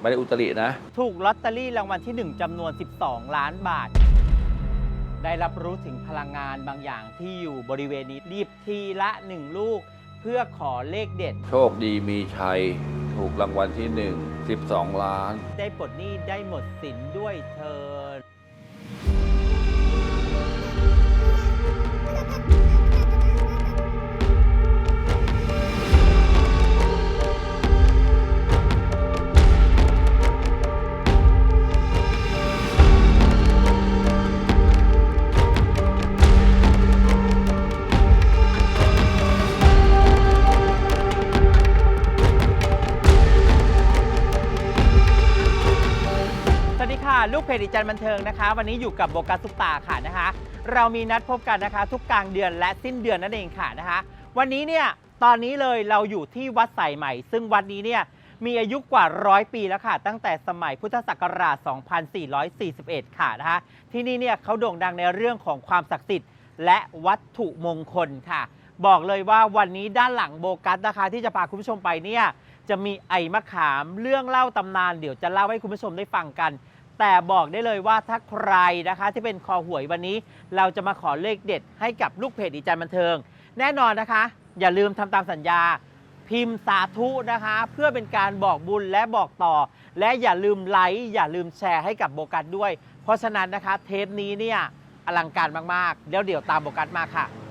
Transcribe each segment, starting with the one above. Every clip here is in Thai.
ไม่ได้อุตรินะ ถูกลอตเตอรี่รางวัลที่ 1จำนวน 12 ล้านบาท ได้รับรู้ถึงพลังงานบางอย่างที่อยู่บริเวณนี้รีบทีละ 1 ลูก เพื่อขอเลขเด็ด โชคดีมีชัย ถูกรางวัลที่ 1 12 ล้าน ได้ปลดหนี้ได้หมดสินด้วยเธอ ลูกเพจอีจันบันเทิงนะคะ วันนี้อยู่กับโบกัสซุปตาค่ะนะคะ เรามีนัดพบกันนะคะ ทุกกลางเดือนและสิ้นเดือนนั่นเองค่ะนะคะ วันนี้เนี่ยตอนนี้เลยเราอยู่ที่วัดสายใหม่ ซึ่งวัดนี้เนี่ยมีอายุกว่าร้อยปีแล้วค่ะ ตั้งแต่สมัยพุทธศักราช 2441 ค่ะนะคะที่นี่เนี่ยเขาโด่งดังในเรื่องของความศักดิ์สิทธิ์และวัตถุมงคลค่ะ บอกเลยว่าวันนี้ด้านหลังโบกัสนะคะ ที่จะพาคุณผู้ชมไปเนี่ยจะมีไอ้มะขามเรื่องเล่าตำนานเดี๋ยวจะเล่าให้คุณผู้ชมได้ฟังกัน แต่บอกได้เลยว่าถ้าใครนะคะ ที่เป็นคอหวยวันนี้ เราจะมาขอเลขเด็ดให้กับลูกเพจอีจันบันเทิง แน่นอนนะคะ อย่าลืมทำตามสัญญา พิมพ์สาธุนะคะ เพื่อเป็นการบอกบุญและบอกต่อ และอย่าลืมไลค์อย่าลืมแชร์ให้กับโบกัสด้วย เพราะฉะนั้นนะคะ เทปนี้เนี่ยอลังการมากๆ แล้วเดี๋ยวตามโบกัสมาค่ะ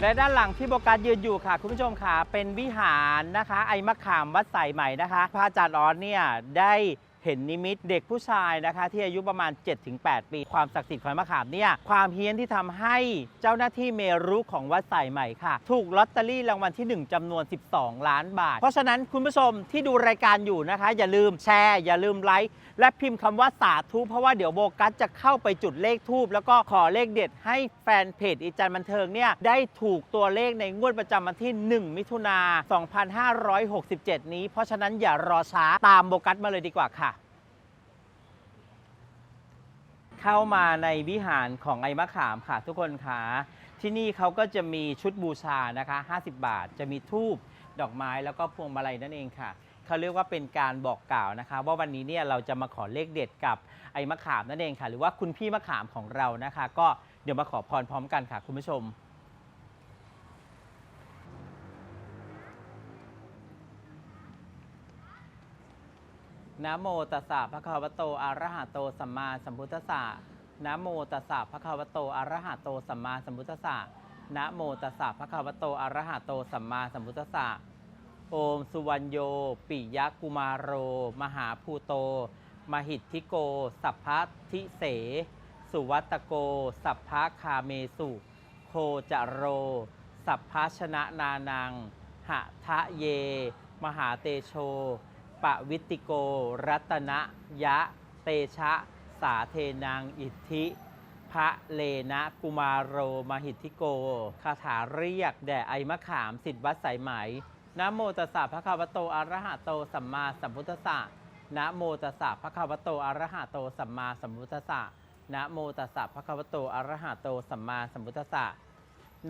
และด้านหลังที่โบกัสยืนอยู่ค่ะ คุณผู้ชมค่ะ เป็นวิหารนะคะ ไอมะขามวัดสายใหม่นะคะ พระอาจารย์ออสเนี่ยได้ เห็นนิมิตเด็กผู้ชายนะคะ ที่อายุประมาณ 7-8 ปี ความศักดิ์สิทธิ์ของมะขามเนี่ยความเฮี้ยนที่ทำให้เจ้าหน้าที่เมรุของวัดสายใหม่ค่ะ ถูกลอตเตอรี่รางวัลที่ 1จำนวน 12 ล้านบาท เพราะฉะนั้นคุณผู้ชมที่ดูรายการอยู่นะคะ อย่าลืมแชร์ อย่าลืมไลค์และพิมพ์คำว่าสาธุเพราะว่าเดี๋ยวโบกัสจะเข้าไปจุดเลขทูบแล้วก็ขอเลขเด็ดให้แฟนเพจอีจันบันเทิงเนี่ยได้ถูกตัวเลขในงวดประจำวันที่ 1 มิถุนา2567 นี้ เพราะฉะนั้นอย่ารอช้าตามโบกัสมาเลยดีกว่าค่ะ เข้ามาในวิหารของไอมะขามค่ะทุกคนค่ะที่นี่เขาก็จะมีชุดบูชานะคะ 50 บาท จะมีทูบดอกไม้แล้วก็พวงมาลัยนั่นเองค่ะเขาเรียกว่าเป็นการบอกกล่าวนะคะ ว่าวันนี้เนี่ยเราจะมาขอเลขเด็ดกับไอ้มะขามนั่นเองค่ะ หรือว่าคุณพี่มะขามของเรานะคะ ก็เดี๋ยวมาขอพรพร้อมกันค่ะ คุณผู้ชม นะโมตัสสะภะคะวะโตอะระหะโตสัมมาสัมพุทธัสสะนะโมตัสสะภะคะวะโตอะระหะโตสัมมาสัมพุทธัสสะนะโมตัสสะภะคะวะโตอะระหะโตสัมมาสัมพุทธัสสะโอมสุวรรณโย ปิยะกุมารโร มหาภูโต มหิทธิโก สัพพะทิเส สุวัตโก สัพพะคาเมสุ โคจโร สัพพะชนะนานัง หะทะเย มหาเตโช ปะวิติโก รัตนะยะ เตชะ สาเทนังอิทธิ พระเลนะกุมารโรมหิทธิโก คาถาเรียก แด่ไอมะขามสิทธิวัดสายไหมนะโมตัสสะภะคะวะโตอะระหะโตสัมมาสัมพุทธัสสะนะโมตัสสะภะคะวะโตอะระหะโตสัมมาสัมพุทธัสสะนะโมตัสสะภะคะวะโตอะระหะโตสัมมาสัมพุทธัสสะ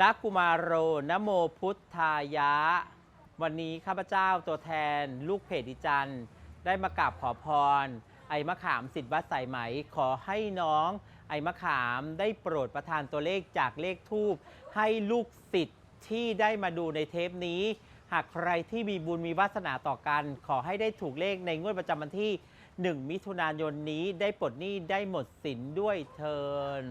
นะกุมารโรนะโมพุทธายะ วันนี้ข้าพเจ้าตัวแทน ลูกเพจดิจัน ได้มากราบขอพร ไอ้มะขามสิทธิ์วัดสายไหม ขอให้น้อง ไอ้มะขามได้โปรดประทานตัวเลขจากเลขทูบให้ลูกศิษย์ที่ได้มาดูในเทปนี้ หากใครที่มีบุญมีวาสนาต่อกัน ขอให้ได้ถูกเลขในงวดประจำวันที่ 1 มิถุนายนนี้ได้ปลดหนี้ได้หมดสินด้วยเทิน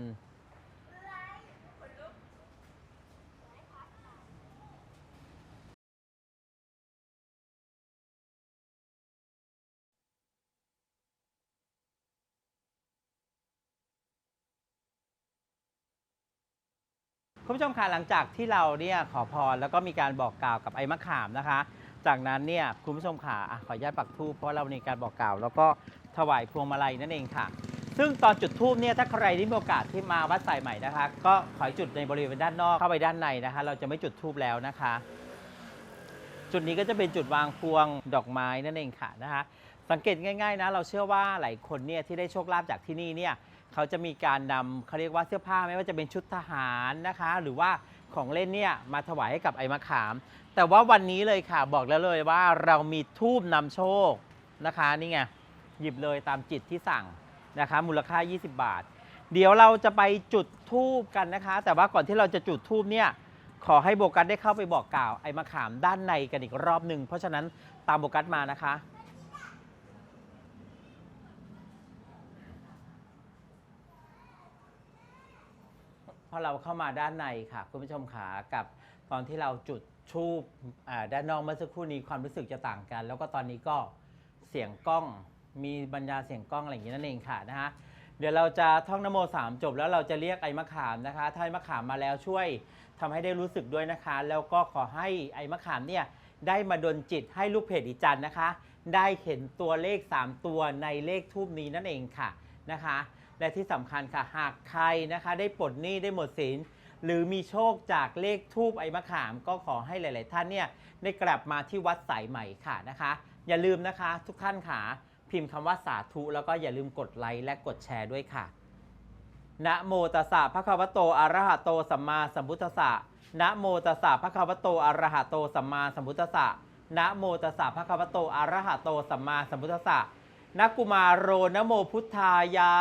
คุณผู้ชมคะหลังจากที่เราเนี่ยขอพรแล้วก็มีการบอกกล่าวกับไอ้มะขามนะคะ จากนั้นเนี่ยคุณผู้ชมค่ะอะขออนุญาตปักทูปเพราะเรามีการบอกกล่าว แล้วก็ถวายพวงมาลัยนั่นเองค่ะ ซึ่งตอนจุดทูปเนี่ยถ้าใครที่มีโอกาสที่มาวัดสายใหม่นะคะ ก็ขอให้จุดในบริเวณด้านนอกเข้าไปด้านในนะคะ เราจะไม่จุดทูปแล้วนะคะ จุดนี้ก็จะเป็นจุดวางพวงดอกไม้นั่นเองค่ะนะคะ สังเกตง่ายๆนะเราเชื่อว่าหลายคนเนี่ยที่ได้โชคลาภจากที่นี่เนี่ย เขาจะมีการนำเขาเรียกว่าเสื้อผ้าไม่ว่าจะเป็นชุดทหารนะคะ หรือว่าของเล่นเนี่ยมาถวายให้กับไอ้มะขาม แต่ว่าวันนี้เลยค่ะบอกแล้วเลยว่าเรามีทูบนำโชคนะคะนี่ไงหยิบเลยตามจิตที่สั่งนะคะ มูลค่า 20 บาท เดี๋ยวเราจะไปจุดทูบกันนะคะ แต่ว่าก่อนที่เราจะจุดทูบเนี่ยขอให้โบกัสได้เข้าไปบอกกล่าวไอ้มะขามด้านในกันอีกรอบหนึ่งเพราะฉะนั้นตามโบกัสมานะคะ พอเราเข้ามาด้านในค่ะคุณผู้ชมขากับตอนที่เราจุดชูบด้านนอกเมื่อสักครู่นี้ความรู้สึกจะต่างกัน แล้วก็ตอนนี้ก็เสียงกล้องมีบรรยาเสียงกล้องอะไรอย่างนี้นั่นเองค่ะนะฮะเดี๋ยวเราจะท่องนโมสามจบแล้วเราจะเรียกไอ้มะขามนะคะ ถ้าไอ้มะขามมาแล้วช่วยทำให้ได้รู้สึกด้วยนะคะ แล้วก็ขอให้ไอ้มะขามเนี่ยได้มาดนจิตให้ลูกเพจอีจันนะคะ ได้เห็นตัวเลข 3 ตัวในเลขทูบนี้นั่นเองค่ะนะคะ และที่สำคัญค่ะ หากใครนะคะได้ปลดหนี้ได้หมดสิน หรือมีโชคจากเลขทูบไอ้มะขาม ก็ขอให้หลาย ๆ ท่านเนี่ยได้กลับมาที่วัดสายใหม่ค่ะนะคะ อย่าลืมนะคะทุกท่านค่ะพิมพ์คำว่าสาธุ แล้วก็อย่าลืมกดไลค์และกดแชร์ด้วยค่ะนะโมตัสสะภะคะวะโตอะระหะโตสัมมาสัมพุทธัสสะนะโมตัสสะภะคะวะโตอะระหะโตสัมมาสัมพุทธัสสะนะโมตัสสะภะคะวะโตอะระหะโตสัมมาสัมพุทธัสสะ นะกุมารโรนโมพุทธายะ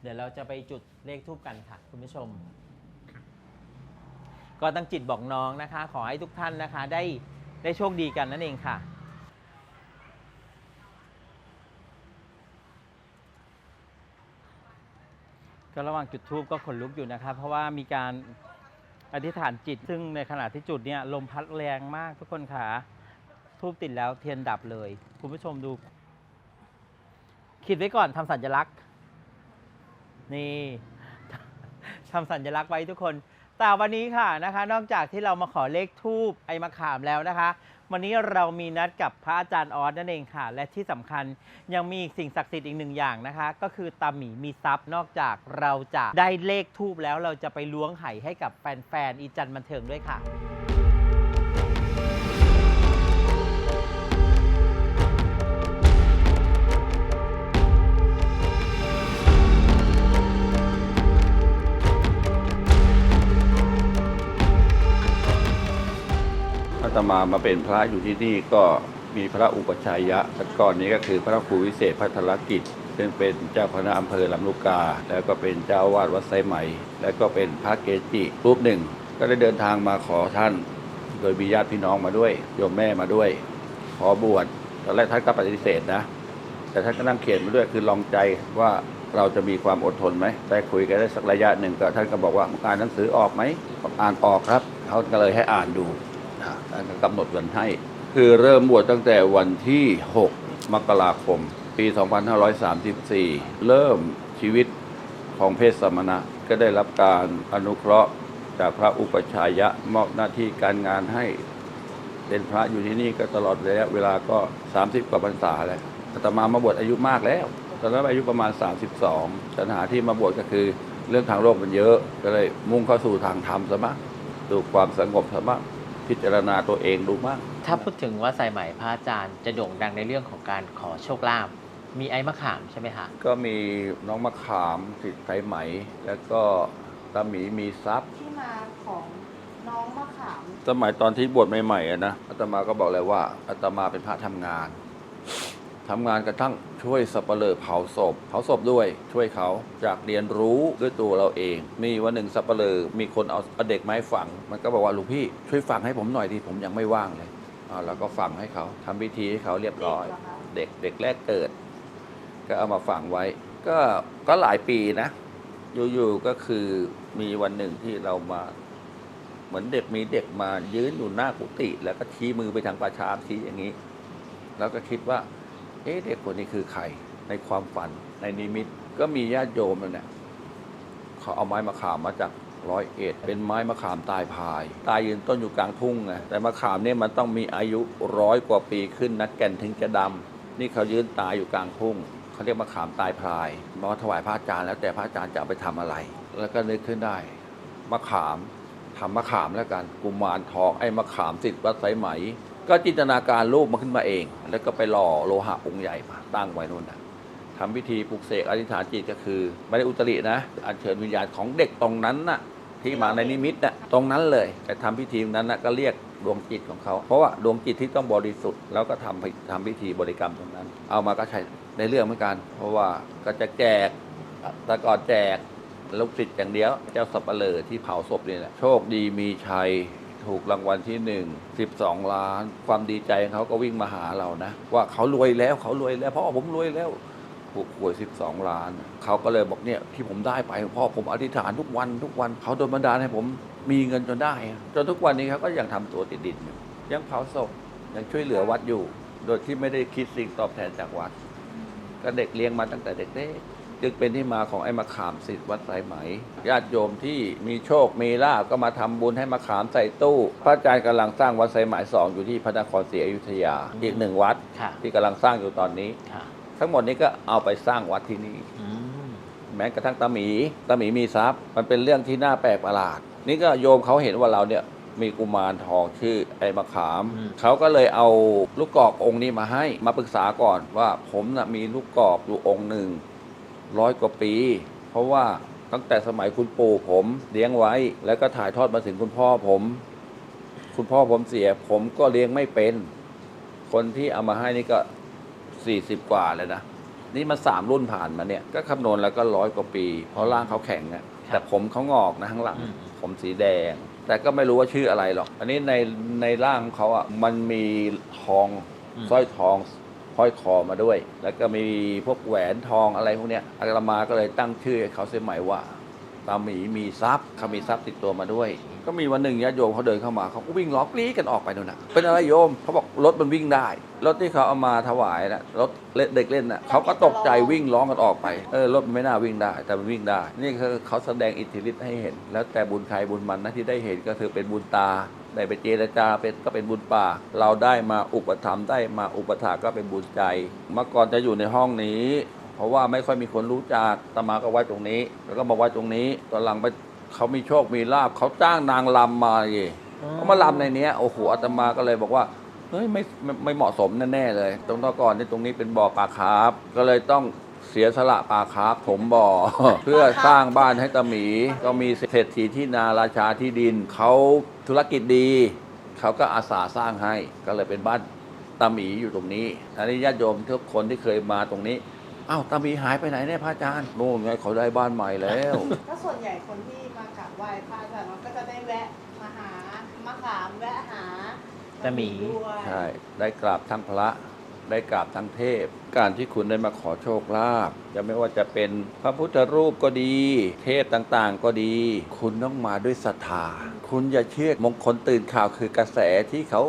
เดี๋ยวเราจะไปจุดเลขทูบกันค่ะ คุณผู้ชม ก็ตั้งจิตบอกน้องนะคะ ขอให้ทุกท่านนะคะ ได้ได้โชคดีกันนั่นเองค่ะก็ระหว่างจุดทูบก็ขนลุกอยู่นะครับ เพราะว่ามีการ อธิษฐานจิต ซึ่งในขณะที่จุดเนี่ยลมพัดแรงมากทุกคนค่ะทูบติดแล้วเทียนดับเลย คุณผู้ชมดู คิดไว้ก่อนทำสัญลักษณ์ นี่ทำสัญลักษณ์ไว้ทุกคน แต่วันนี้ค่ะนะคะ นอกจากที่เรามาขอเลขทูบไอ้มะขามแล้วนะคะ วันนี้เรามีนัดกับพระอาจารย์ออสนั่นเองค่ะ และที่สำคัญยังมีสิ่งศักดิ์สิทธิ์อีกหนึ่งอย่างนะคะ ก็คือตาหมีมีทรัพย์นอกจากเราจะได้เลขทูบแล้วเราจะไปล้วงไห่ให้กับแฟนๆอีจันบันเทิงด้วยค่ะ ตมามาเป็นพระอยู่ที่นี่ก็มีพระอุปชัยยะก่อนนี้ก็คือพระครูวิเศษพัทรกิจซึ่งเป็นเจ้าคณะอำเภอลำลูกกา แล้วก็เป็นเจ้าวาดวัดไซใหม่ แล้วก็เป็นพระเกจิรูปหนึ่ง ก็ได้เดินทางมาขอท่าน โดยมีญาติพี่น้องมาด้วยโยมแม่มาด้วย ขอบวชตอนแรกท่านก็ปฏิเสธนะ แต่ท่านก็นั่งเขียนมาด้วยคือลองใจว่าเราจะมีความอดทนไหมได้คุยกันได้สักระยะหนึ่งก็ท่านก็บอกว่าอ่านหนังสือออกไหมอ่านออกครับเขาก็เลยให้อ่านดู นะท่านกำหนดวันให้ คือเริ่มบวชตั้งแต่วันที่ 6 มกราคม ปี 2534 เริ่มชีวิตของเพศสมณะก็ได้รับการอนุเคราะห์จากพระอุปชฌายะมอบหน้าที่การงานให้เป็นพระอยู่ที่นี่ก็ตลอดระยะเวลาก็ 30 กว่าพรรษาแล้วอาตมามาบวชอายุมากแล้ว ตอนนั้นอายุประมาณ 32ปัญหาที่มาบวชก็คือ เรื่องทางโลกมันเยอะ ก็เลยมุ่งเข้าสู่ทางธรรมซะมั้งดูความสงบซะมั้ง พิจารณาตัวเองดูมั้งถ้าพูดถึงว่าสายใหม่พระอาจารย์จะโด่งดังในเรื่องของการขอโชคลาภมีไอ้มะขามใช่ไหมคะก็มีน้องมะขามสิทธิ์ไทยไหม แล้วก็ตาหมีมีทรัพย์ ที่มาของน้องมะขาม สมัยตอนที่บวชใหม่ๆอะนะอาตมาก็บอกเลยว่าอาตมาเป็นพระทำงาน ทำงานกระทั่งช่วยสับเปลือเผาศพเผาศพด้วยช่วยเขาจากเรียนรู้ด้วยตัวเราเอง มีวันหนึ่งสับเปลือมีคนเอาเด็กไม้ฝัง มันก็บอกว่าลวงพี่ช่วยฝังให้ผมหน่อยดิผมยังไม่ว่างเลยอ่าแล้วก็ฝังให้เขาทำพิธีให้เขาเรียบร้อย เด็กเด็กแรกเกิด ก็เอามาฝังไว้ ก็ก็หลายปีนะ อยู่ๆก็คือมีวันหนึ่งที่เรามา เหมือนเด็กมีเด็กมายืนอยู่หน้ากุฏิแล้วก็ชี้มือไปทางประชาชี้อย่างนี้ แล้วก็คิดว่า เอ๊ะเด็กคนนี้คือใคร ในความฝัน ในนิมิต ก็มีญาติโยมนั่นแหละเขาเอาไม้มะขามมาจากร้อยเอ็ดเป็นไม้มะขามตายพาย ตายยืนต้นอยู่กลางทุ่งไงแต่มะขามเนี่ยมันต้องมีอายุร้อยกว่าปีขึ้นนะแก่นถึงจะดำนี่เขายืนตายอยู่กลางทุ่งเขาเรียกมะขามตายพายมาถวายพระอาจารย์แล้วแต่พระอาจารย์จะไปทำอะไร แล้วก็นึกขึ้นได้มะขามทำมะขามแล้วกัน กุมารทองไอ้มะขามสิทธิ์วัดไสไหม ก็จินตนาการรูปมาขึ้นมาเอง แล้วก็ไปหล่อโลหะองค์ใหญ่มาตั้งไว้นู่นนะทำพิธีปลุกเสกอธิษฐานจิตก็คือ ไม่ได้อุตรินะอัญเชิญวิญญาณของเด็กตรงนั้นน่ะที่มาในนิมิตน่ะตรงนั้นเลยแต่ทำพิธีนั้นน่ะก็เรียกดวงจิตของเขา เพราะว่าดวงจิตที่ต้องบริสุทธิ์แล้วก็ทำทำพิธีบริกรรมตรงนั้น เอามาก็ใช้ในเรื่องเหมือนกัน เพราะว่าก็จะแจกแต่ก่อนแจกลูกศิษย์อย่างเดียว เจ้าสับเปลอที่เผาศพนี่แหละโชคดีมีชัย ถูกรางวัลที่หนึ่ง12 ล้าน ความดีใจของเขาก็วิ่งมาหาเรานะ ว่าเขารวยแล้วเขารวยแล้วพ่อผมรวยแล้วถูกหวย 12 ล้าน เขาก็เลยบอกเนี่ยที่ผมได้ไปพ่อผมอธิษฐานทุกวันทุกวันเขาโดนบันดาลให้ผมมีเงินจนได้จนทุกวันนี้เขาก็ยังทำตัวติดดินยังเผาศพยังช่วยเหลือวัดอยู่ โดยที่ไม่ได้คิดสิ่งตอบแทนจากวัด ก็เด็กเลี้ยงมาตั้งแต่เด็กๆ จึงเป็นที่มาของไอ้มะขามสิทธิ์วัดสายไหมญาติโยมที่มีโชคมีลาบก็มาทำบุญให้มะขามใส่ตู้ พระอาจารย์กำลังสร้างวัดสายไหมสองอยู่ที่พระนครศรีอยุธยาอีกหนึ่งวัดค่ะที่กำลังสร้างอยู่ตอนนี้ค่ะทั้งหมดนี้ก็เอาไปสร้างวัดที่นี่อืมแม้กระทั่งตาหมีตาหมีมีทรัพย์ มันเป็นเรื่องที่น่าแปลกประหลาด นี่ก็โยมเขาเห็นว่าเราเนี่ยมีกุมารทองชื่อไอ้มะขาม เขาก็เลยเอาลูกกอกองค์นี้มาให้มาปรึกษาก่อนว่าผมนะ่ะมีลูกกอกอยู่องค์หนึ่ง ร้อยกว่าปี เพราะว่าตั้งแต่สมัยคุณปู่ผมเลี้ยงไว้ แล้วก็ถ่ายทอดมาถึงคุณพ่อผม คุณพ่อผมเสีย ผมก็เลี้ยงไม่เป็น คนที่เอามาให้นี่ก็สี่สิบกว่าเลยนะนี่มาสามรุ่นผ่านมาเนี่ยก็คำนวณแล้วก็ร้อยกว่าปี เพราะร่างเขาแข็งอะแต่ผมเขางอกนะข้างหลังอืมผมสีแดง แต่ก็ไม่รู้ว่าชื่ออะไรหรอก อันนี้ในในร่างของเขาอะมันมีทองสร้อยทอง ห้อยคอมาด้วย แล้วก็มีพวกแหวนทองอะไรพวกเนี้ยอาตมาก็เลยตั้งชื่อเขาเสียใหม่ว่าตาหมีมีทรัพย์เขามีทรัพย์ติดตัวมาด้วย ก็มีวันหนึ่งญาติโยมเขาเดินเข้ามาเขาก็วิ่งล้อกลี้กันออกไปนู่นน่ะเป็นอะไรโยมเขาบอกรถมันวิ่งได้ รถที่เขาเอามาถวายนะรถเล่นเด็กเล่นน่ะเขาก็ตกใจวิ่งร้องกันออกไปเออรถมันไม่น่าวิ่งได้ แต่มันวิ่งได้ นี่คือเขาแสดงอิทธิฤทธิ์ให้เห็น แล้วแต่บุญใครบุญมันนะที่ได้เห็นก็คือเป็นบุญตา ได้ไปเจรจาเป็นก็เป็นบุญป่า เราได้มาอุปถัมภ์ได้มาอุปถากก็เป็นบุญใจ เมื่อก่อนจะอยู่ในห้องนี้ เพราะว่าไม่ค่อยมีคนรู้จักตมาก็ไว้ตรงนี้ แล้วก็มาไว้ตรงนี้ ตอนหลังไปเขามีโชคมีลาบเขาจ้างนางลำมาเยเขามาลำในเนี้ยโอ้โหอาตมาก็เลยบอกว่าเฮ้ยไม่ไม่ไม่เหมาะสมแน่ๆเลย ตรงตะก่อนนี่ตรงนี้เป็นบ่อปลาคาร์ฟก็เลยต้องเสียสละปลาคาร์ฟถมบ่อ เพื่อสร้างบ้านให้ตาหมี ก็มีเศรษฐีที่นาราชาที่ดินเขาธุรกิจดีเขาก็อาสาสร้างให้ก็เลยเป็นบ้านตาหมีอยู่ตรงนี้อันนี้ญาติโยมทุกคนที่เคยมาตรงนี้อ้าวตาหมีหายไปไหนเนี่ยพระอาจารย์โน่นไงเขาได้บ้านใหม่แล้ว ก็ส่วนใหญ่คนที่มากราบไหว้พระอาจารย์มันก็จะได้แวะมาหามะขามแวะหาตาหมีด้วย ใช่ ได้กราบทั้งพระ ได้กราบทั้งเทพ การที่คุณได้มาขอโชคลาภจะไม่ว่าจะเป็นพระพุทธรูปก็ดี เทพต่างๆก็ดี คุณต้องมาด้วยศรัทธา คุณอย่าเชื่อมงคลตื่นข่าวคือกระแสที่เขา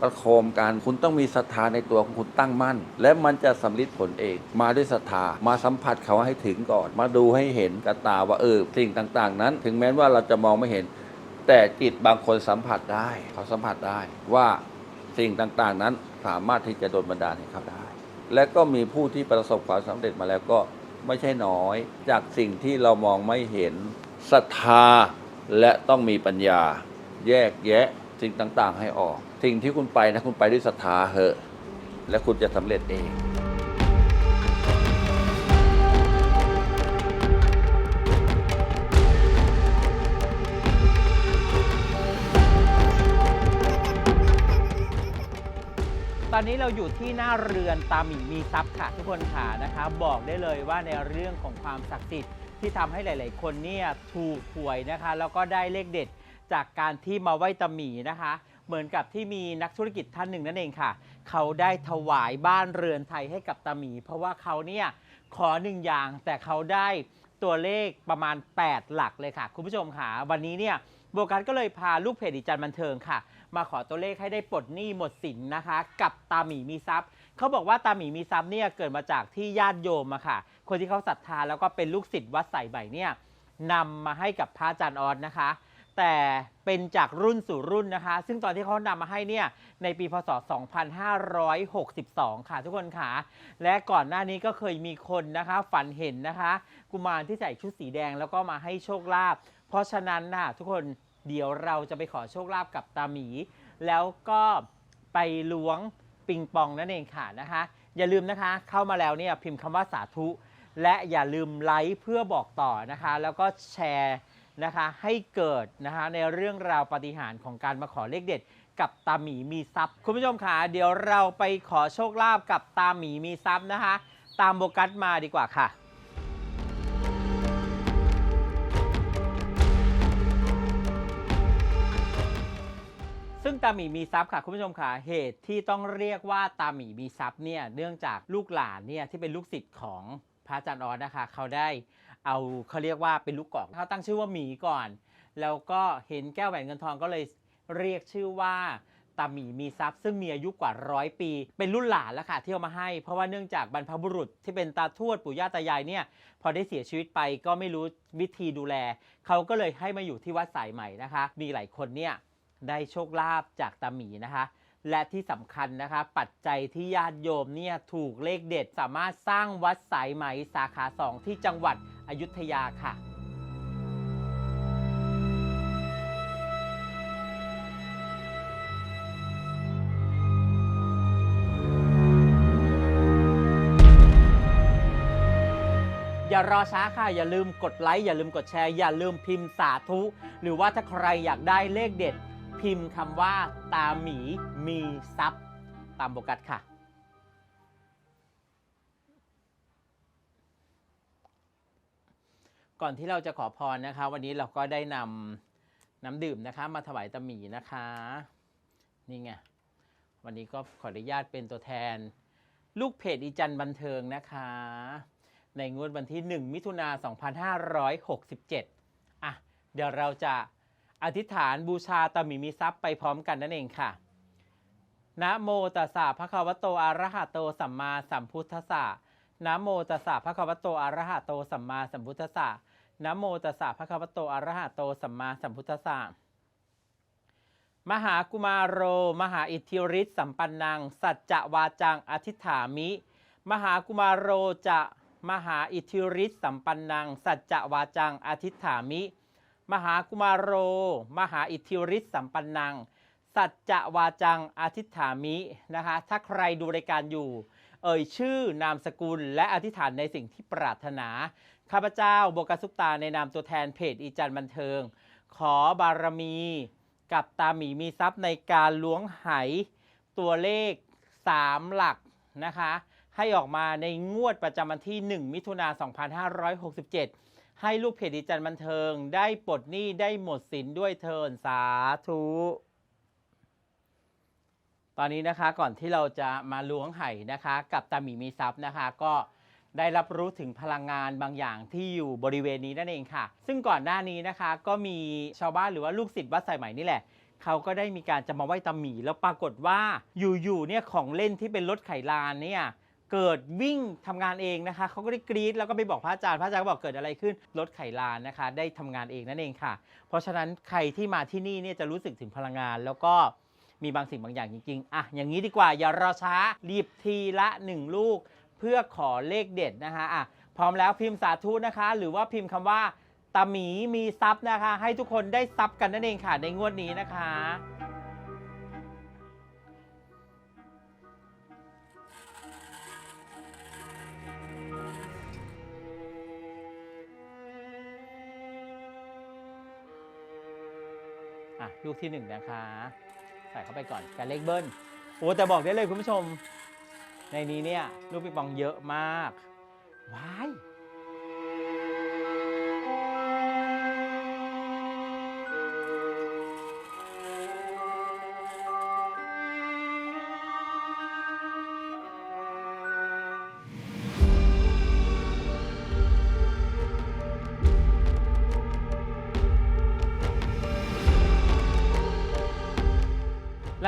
ประโคมกันคุณต้องมีศรัทธาในตัวของคุณตั้งมั่น และมันจะสำลิดผลเอง มาด้วยศรัทธามาสัมผัสเขาให้ถึงก่อน มาดูให้เห็นกับตาว่าเออสิ่งต่างๆ นั้น ถึงแม้ว่าเราจะมองไม่เห็น แต่จิตบางคนสัมผัสได้ เขาสัมผัสได้ว่าสิ่งต่างๆนั้น สามารถที่จะโดนบันดาลให้เขาได้ และก็มีผู้ที่ประสบความสำเร็จมาแล้วก็ไม่ใช่น้อย จากสิ่งที่เรามองไม่เห็นศรัทธาและต้องมีปัญญา แยกแยะสิ่งต่างๆ ให้ออก สิ่งที่คุณไปนะคุณไปด้วยศรัทธาเหอะ และคุณจะสำเร็จเอง อนนี้เราอยู่ที่หน้าเรือนตาหมีมีทรัพย์ค่ะทุกคนค่ะนะคะ บอกได้เลยว่าในเรื่องของความศักดิ์สิทธิ์ที่ทำให้หลาย ๆ คนเนี่ยถูกหวยนะคะ แล้วก็ได้เลขเด็ดจากการที่มาไหว้ตาหมีนะคะ เหมือนกับที่มีนักธุรกิจท่านหนึ่งนั่นเองค่ะ เขาได้ถวายบ้านเรือนไทยให้กับตาหมี เพราะว่าเขาเนี่ยขอหนึ่งอย่างแต่เขาได้ตัวเลขประมาณ 8 หลักเลยค่ะ คุณผู้ชมค่ะวันนี้เนี่ย โบกัสก็เลยพาลูกเพจดิจันบันเทิงค่ะ มาขอตัวเลขให้ได้ปลดหนี้หมดสินนะคะ กับตาหมีมีทรัพย์เขาบอกว่าตาหมีมีทรัพย์เนี่ยเกิดมาจากที่ญาติโยมอะค่ะ คนที่เขาศรัทธาแล้วก็เป็นลูกศิษย์วัดใส่ใบเนี่ยนำมาให้กับพระอาจารย์ออสนะคะ แต่เป็นจากรุ่นสู่รุ่นนะคะ ซึ่งตอนที่เขานำมาให้เนี่ยในปีพศ 2562 ค่ะทุกคนค่ะ และก่อนหน้านี้ก็เคยมีคนนะคะ ฝันเห็นนะคะ กุมารที่ใส่ชุดสีแดงแล้วก็มาให้โชคลาภเพราะฉะนั้นนะทุกคน เดี๋ยวเราจะไปขอโชคลาภกับตาหมี แล้วก็ไปล้วงปิงปองนั่นเองค่ะนะคะ อย่าลืมนะคะเข้ามาแล้วเนี่ยพิมพ์คำว่าสาธุ และอย่าลืมไลค์เพื่อบอกต่อนะคะ แล้วก็แชร์นะคะให้เกิดนะคะในเรื่องราวปฏิหารของการมาขอเลขเด็ด กับตาหมีมีทรัพย์ คุณผู้ชมค่ะเดี๋ยวเราไปขอโชคลาภกับตาหมีมีทรัพย์นะคะ ตามโบกัสมาดีกว่าค่ะ ซึ่งตาหมีมีทรัพย์ค่ะคุณผู้ชมค่ะเหตุที่ต้องเรียกว่าตาหมีมีทรัพย์เนี่ยเนื่องจากลูกหลานเนี่ยที่เป็นลูกศิษย์ของพระอาจารย์ออสนะคะ เขาได้เอาเขาเรียกว่าเป็นลูกกอกเขาตั้งชื่อว่าหมีก่อน แล้วก็เห็นแก้วแหวนเงินทองก็เลยเรียกชื่อว่าตาหมีมีทรัพย์ซึ่งมีอายุกว่าร้อยปี เป็นรุ่นหลานแล้วค่ะที่เอามาให้ เพราะว่าเนื่องจากบรรพบุรุษที่เป็นตาทวดปู่ย่าตายายเนี่ยพอได้เสียชีวิตไปก็ไม่รู้วิธีดูแล เขาก็เลยให้มาอยู่ที่วัดสายใหม่นะคะ มีหลายคนเนี่ย ได้โชคลาภจากตาหมีนะคะ และที่สำคัญนะคะ ปัจจัยที่ญาติโยมเนี่ยถูกเลขเด็ดสามารถสร้างวัดสายไหมสาขา2ที่จังหวัดอยุธยาค่ะอย่ารอช้าค่ะอย่าลืมกดไลค์อย่าลืมกดแชร์ อย่าลืมพิมพ์สาธุ หรือว่าถ้าใครอยากได้เลขเด็ด พิมพ์คำว่าตาหมีมีทรัพย์ตามโบกัสค่ะ ก่อนที่เราจะขอพรนะคะ วันนี้เราก็ได้นำน้ำดื่มนะคะ มาถวายตาหมีนะคะ นี่ไง วันนี้ก็ขออนุญาตเป็นตัวแทน ลูกเพจอีจันบันเทิงนะคะ ในงวดวันที่ 1 มิถุนา2567 อะ เดี๋ยวเราจะ อธิษฐานบูชาตาหมีมีทรัพย์ไปพร้อมกันนั่นเองค่ะ นะโมตัสสะภะคะวโตอะระหะโตสัมมาสัมพุทธัสสะนะโมตัสสะภะคะวโตอะระหะโตสัมมาสัมพุทธัสสะนะโมตัสสะภะคะวโตอะระหะโตสัมมาสัมพุทธัสสะมหากุมารโร มหาอิทธิฤทธิสัมปันนัง สัจจะวาจังอธิษฐามิ มหากุมารโรจะมหาอิทธิฤทธิสัมปันนัง สัจจะวาจังอธิษฐามิ มหากุมารโร มหาอิทธิฤทธิสัมปันนัง สัจจะวาจังอธิฐามินะคะ ถ้าใครดูรายการอยู่ เอ่ยชื่อนามสกุลและอธิษฐานในสิ่งที่ปรารถนา ข้าพเจ้าโบกัสซุปตาในนามตัวแทนเพจอีจันบันเทิง ขอบารมี กับตาหมีมีทรัพย์ในการล้วงไหตัวเลข 3 หลักนะคะ ให้ออกมาในงวดประจำวันที่ 1 มิถุนา2567 ให้ลูกเพจดิจันบันเทิง ได้ปลดหนี้ได้หมดสินด้วยเทินสาธุ ตอนนี้นะคะก่อนที่เราจะมาล้วงไห่นะคะ กับตาหมีมีทรัพย์นะคะ ก็ได้รับรู้ถึงพลังงานบางอย่างที่อยู่บริเวณนี้นั่นเองค่ะ ซึ่งก่อนหน้านี้นะคะ ก็มีชาวบ้านหรือว่าลูกศิษย์วัดสายใหม่นี่แหละเขาก็ได้มีการจะมาไหว้ตาหมีแล้วปรากฏว่าอยู่ๆเนี่ยของเล่นที่เป็นรถไขลานเนี่ย เกิดวิ่งทำงานเองนะคะเขาก็ได้กรี๊ดแล้วก็ไปบอกพระอาจารย์พระอาจารย์ก็บอกเกิดอะไรขึ้นรถไขลานนะคะ ได้ทำงานเองนั่นเองค่ะ เพราะฉะนั้นใครที่มาที่นี่เนี่ยจะรู้สึกถึงพลังงาน แล้วก็มีบางสิ่งบางอย่างจริงๆอะอย่างนี้ดีกว่าอย่ารอช้ารีบทีละหนึ่งลูก เพื่อขอเลขเด็ดนะคะอะพร้อมแล้วพิมพ์สาธุนะคะ หรือว่าพิมพ์คำว่าตาหมีมีทรัพย์นะคะ ให้ทุกคนได้ทรัพย์กันนั่นเองค่ะในงวดนี้นะคะ อะลูกที่หนึ่งนะคะ ใส่เข้าไปก่อนการเล็กเบิ้ลโอ้แต่บอกได้เลยคุณผู้ชม ในนี้เนี่ยลูกปิงปองเยอะมากว้าย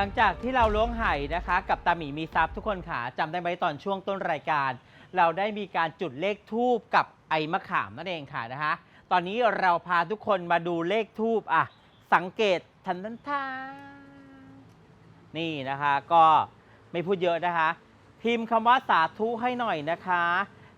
หลังจากที่เราล้วงไห่นะคะ กับตาหมีมีทรัพย์ทุกคนค่ะจำได้ไหมตอนช่วงต้นรายการ เราได้มีการจุดเลขทูบกับไอ้มะขามนั่นเองค่ะนะคะ ตอนนี้เราพาทุกคนมาดูเลขทูบอะ สังเกตทันทันทานี่นะคะก็ไม่พูดเยอะนะคะ พิมพ์คำว่าสาธุให้หน่อยนะคะ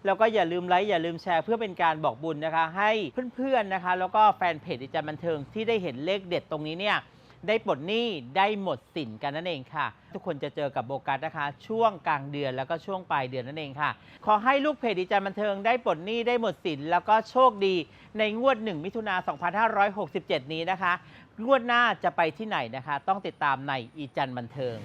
แล้วก็อย่าลืมไลค์อย่าลืมแชร์เพื่อเป็นการบอกบุญนะคะ ให้เพื่อนๆนะคะ แล้วก็แฟนเพจอิจาบันเทิงที่ได้เห็นเลขเด็ดตรงนี้เนี่ย ได้ปลดหนี้ได้หมดสินกันนั่นเองค่ะ ทุกคนจะเจอกับโบกัสนะคะ ช่วงกลางเดือนแล้วก็ช่วงปลายเดือนนั่นเองค่ะ ขอให้ลูกเพจดีใจบันเทิงได้ปลดหนี้ได้หมดสินแล้วก็โชคดีในงวด 1 มิถุนา 2567 นี้นะคะ งวดหน้าจะไปที่ไหนนะคะ ต้องติดตามในอีจันบันเทิง